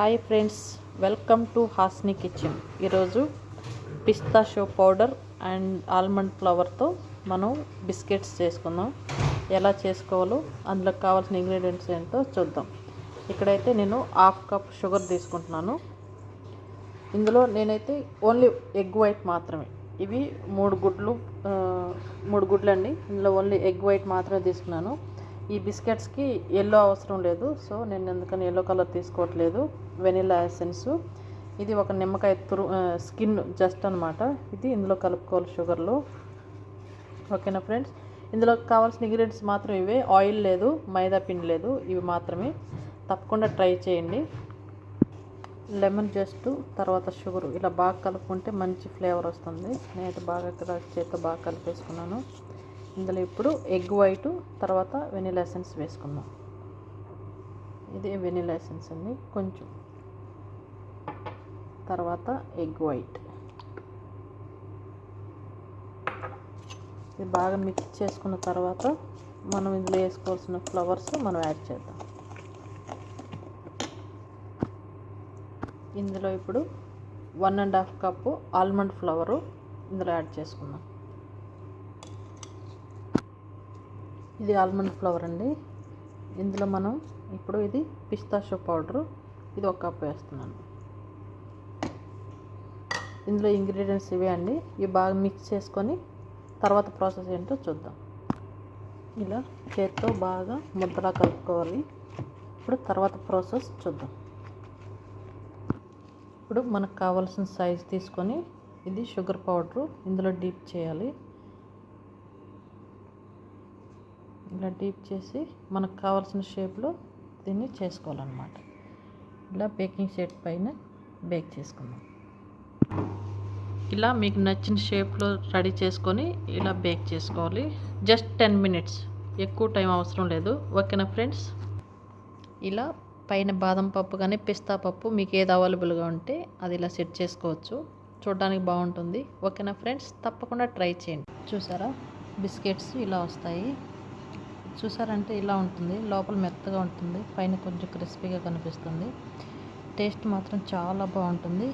Hi friends welcome to Hasni kitchen. ఈరోజు పిస్తా show powder and almond ఫ్లవర్తో మనం biscuits చేసుకుందాం. ఎలా చేసుకోవాలో అందులో కావాల్సిన ఇంగ్రీడియంట్స్ ఏంటో చూద్దాం. ఇక్కడైతే నేను హాఫ్ కప్ షుగర్ తీసుకుంటున్నాను. ఇందులో నేనైతే ఓన్లీ ఎగ్ వైట్ మాత్రమే. ఇవి మూడు గుడ్లు మూడు గుడ్లు అండి ఇందులో ఓన్లీ ఎగ్ వైట్ మాత్రమే తీసుకున్నాను. ఈ బిస్కెట్స్కి ఎల్లో అవసరం లేదు. సో నేను ఎందుకని ఎల్లో కలర్ తీసుకోవట్లేదు. Vanilla essence. ఇది ఒక నిమ్మకాయ తురు స్కిన్ జస్ట్ అనమాట ఇది ఇందులో కలుపుకోవాలి షుగర్లో. ఓకేనా ఫ్రెండ్స్? ఇందులో కావాల్సిన ఇంగ్రీడియంట్స్ మాత్రం ఇవే. ఆయిల్ లేదు మైదా పిండి లేదు. ఇవి మాత్రమే. తప్పకుండా ట్రై చేయండి. లెమన్ జస్ట్ తర్వాత షుగర్. ఇలా బాగా కలుపుకుంటే మంచి ఫ్లేవర్ వస్తుంది. నేనైతే బాగా ఇక్కడ చేతితో బాగా కలిపేసుకున్నాను. ఇందులో ఇప్పుడు ఎగ్ వైట్ తర్వాత వెనిలా ఎసెన్స్ వేసుకుందాం. ఇది వెనిలా ఎసెన్స్ అండి కొంచెం. తర్వాత ఎగ్ వైట్. ఇది బాగా మిక్స్ చేసుకున్న తర్వాత మనం ఇందులో వేసుకోవాల్సిన ఫ్లవర్స్ మనం యాడ్ చేద్దాం. ఇందులో ఇప్పుడు one and half cup almond flour ఇందులో యాడ్ చేసుకుందాం. ఇది ఆల్మండ్ ఫ్లవర్ అండి. ఇందులో మనం ఇప్పుడు ఇది పిస్తాషో పౌడరు ఇది ఒక కప్ వేస్తున్నాను. ఇందులో ఇంగ్రీడియంట్స్ ఇవే అండి. ఇవి బాగా మిక్స్ చేసుకొని తర్వాత ప్రాసెస్ ఏంటో చూద్దాం. ఇలా చేత్తో బాగా ముద్దలా కలుపుకోవాలి. ఇప్పుడు తర్వాత ప్రాసెస్ చూద్దాం. ఇప్పుడు మనకు కావాల్సిన సైజ్ తీసుకొని ఇది షుగర్ పౌడరు ఇందులో డీప్ చేయాలి. ఇలా డీప్ చేసి మనకు కావాల్సిన షేప్లో దీన్ని చేసుకోవాలన్నమాట. ఇలా బేకింగ్ షీట్ పైన బేక్ చేసుకుందాం. ఇలా మీకు నచ్చిన షేప్లో రెడీ చేసుకొని ఇలా బేక్ చేసుకోవాలి. జస్ట్ టెన్ మినిట్స్ ఎక్కువ టైం అవసరం లేదు. ఓకేనా ఫ్రెండ్స్? ఇలా పైన బాదం పప్పు కానీ పిస్తా పప్పు మీకు ఏది అవైలబుల్గా ఉంటే అది ఇలా సెట్ చేసుకోవచ్చు. చూడడానికి బాగుంటుంది. ఓకేనా ఫ్రెండ్స్? తప్పకుండా ట్రై చేయండి. చూసారా? బిస్కెట్స్ ఇలా వస్తాయి. చూసారంటే ఇలా ఉంటుంది. లోపల మెత్తగా ఉంటుంది. పైన కొంచెం క్రిస్పీగా కనిపిస్తుంది. టేస్ట్ మాత్రం చాలా బాగుంటుంది.